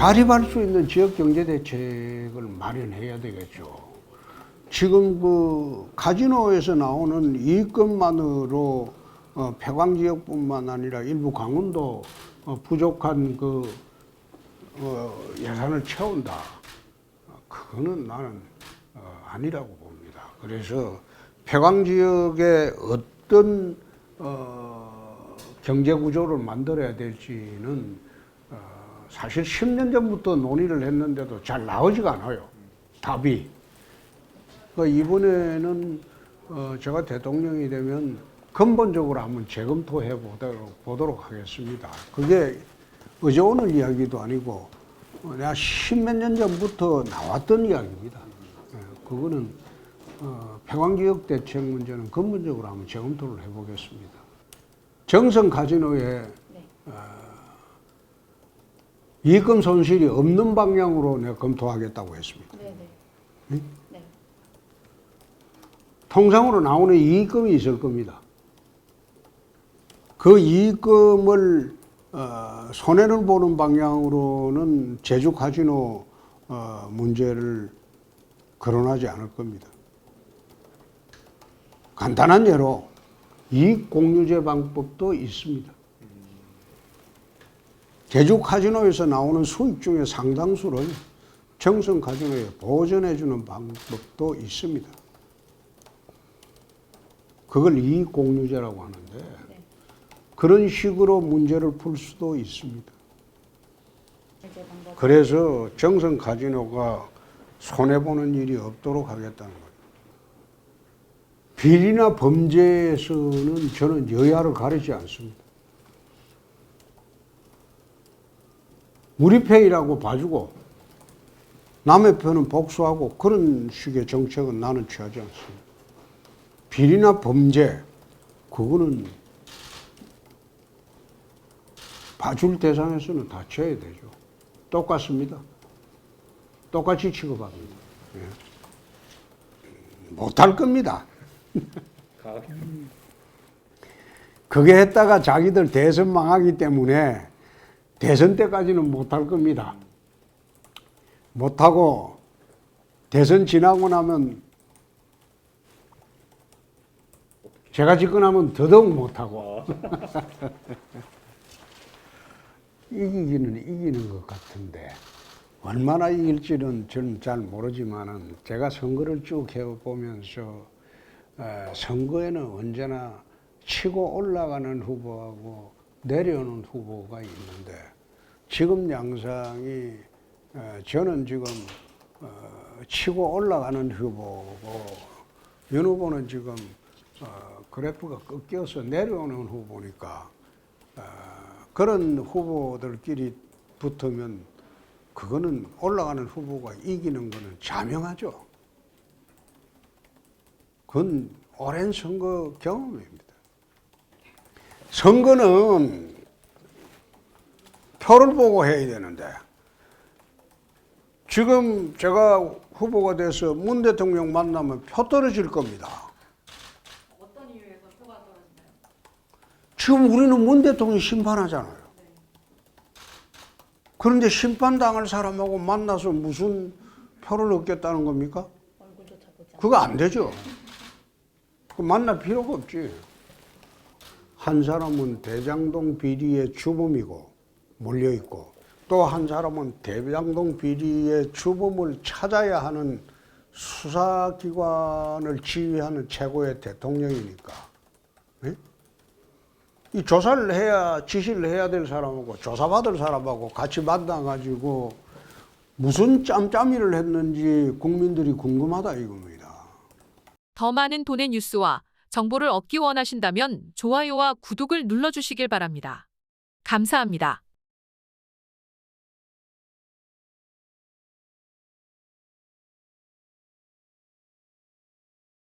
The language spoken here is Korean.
자립할 수 있는 지역 경제 대책을 마련해야 되겠죠. 지금 그 카지노에서 나오는 이익금만으로 어, 폐광 지역뿐만 아니라 일부 강원도 어, 부족한 그 어, 예산을 채운다. 어, 그거는 나는 어, 아니라고 봅니다. 그래서 폐광 지역에 어떤 어, 경제 구조를 만들어야 될지는 어, 사실 10년 전부터 논의를 했는데도 잘 나오지가 않아요. 답이. 그 이번에는 어, 제가 대통령이 되면 근본적으로 한번 재검토해 보도록, 보도록 하겠습니다. 그게 어제 오늘 이야기도 아니고 어, 내가 십몇 년 전부터 나왔던 이야기입니다. 예, 그거는 어, 폐광지역 대책 문제는 근본적으로 한번 재검토를 해보겠습니다. 정성 카지노에 어, 이익금 손실이 없는 방향으로 내가 검토하겠다고 했습니다. 네네. 응? 네. 통상으로 나오는 이익금이 있을 겁니다. 그 이익금을 어, 손해를 보는 방향으로는 제주 카지노 어, 문제를 거론하지 않을 겁니다. 간단한 예로 이익 공유제 방법도 있습니다. 제주 카지노에서 나오는 수익 중에 상당수를 정성 카지노에 보전해주는 방법도 있습니다. 그걸 이익 공유제라고 하는데 네. 그런 식으로 문제를 풀 수도 있습니다. 그래서 정성 카지노가 손해 보는 일이 없도록 하겠다는 거예요. 비리나 범죄에서는 저는 여야를 가리지 않습니다. 우리 편이라고 봐주고 남의 편은 복수하고 그런 식의 정책은 나는 취하지 않습니다. 비리나 범죄 그거는 봐줄 대상에서는 다 쳐야 되죠. 똑같습니다. 똑같이 취급합니다. 예. 못할 겁니다. 그게 했다가 자기들 대선 망하기 때문에 대선 때까지는 못할 겁니다. 못하고 대선 지나고 나면 제가 집권하면 더더욱 못하고 이기기는 이기는 것 같은데 얼마나 이길지는 저는 잘 모르지만은 제가 선거를 쭉 해보면서 어, 선거에는 언제나 치고 올라가는 후보하고 내려오는 후보가 있는데 지금 양상이 어, 저는 지금 어, 치고 올라가는 후보고 윤 후보는 지금 어, 그래프가 꺾여서 내려오는 후보니까 어, 그런 후보들끼리 붙으면 그거는 올라가는 후보가 이기는 거는 자명하죠. 그건 오랜 선거 경험입니다. 선거는 표를 보고 해야 되는데 지금 제가 후보가 돼서 문 대통령 만나면 표 떨어질 겁니다. 어떤 이유에서 표가 떨어지나요? 지금 우리는 문 대통령 심판하잖아요. 그런데 심판당할 사람하고 만나서 무슨 표를 얻겠다는 겁니까? 그거 안 되죠. 그 만날 필요가 없지. 한 사람은 대장동 비리의 주범이고 몰려 있고 또 한 사람은 대장동 비리의 주범을 찾아야 하는 수사기관을 지휘하는 최고의 대통령이니까. 예? 이 조사를 해야, 지시를 해야 될 사람하고 조사받을 사람하고 같이 만나가지고 무슨 짬짬이를 했는지 국민들이 궁금하다 이겁니다. 더 많은 돈의 뉴스와 정보를 얻기 원하신다면 좋아요와 구독을 눌러주시길 바랍니다. 감사합니다.